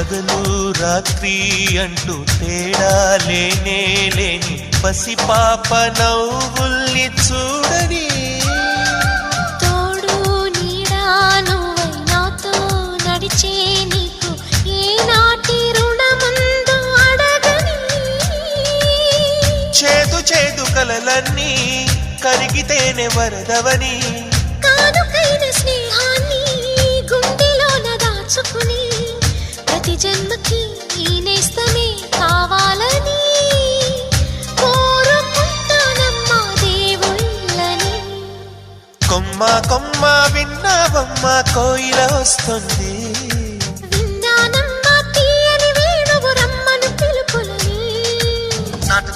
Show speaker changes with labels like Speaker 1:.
Speaker 1: రాత్రి అంటూ తేడా లేనే లేని పసిపాప నవ్వుల్ని చూడని.
Speaker 2: తోడు నీడా నువ్వై నాతో నడిచే నీకు ఏనాటి రుణముందో అడగని.
Speaker 1: చేదు చేదు కలలన్నీ కరిగితేనే వరదవని.
Speaker 2: కానుకైన స్నేహాన్ని గుండెలోన దాచుకుని ప్రతి జన్మకి నేస్తమే కావాలని కోరుకుంటానమ్మా దేవుళ్ళని.
Speaker 1: కొమ్మ కొమ్మ విన్నావమ్మ కోయిల వస్తుంది.
Speaker 2: విన్నానమ్మా తీయని వేణువు రమ్మను పిలుపులని.
Speaker 1: నాటు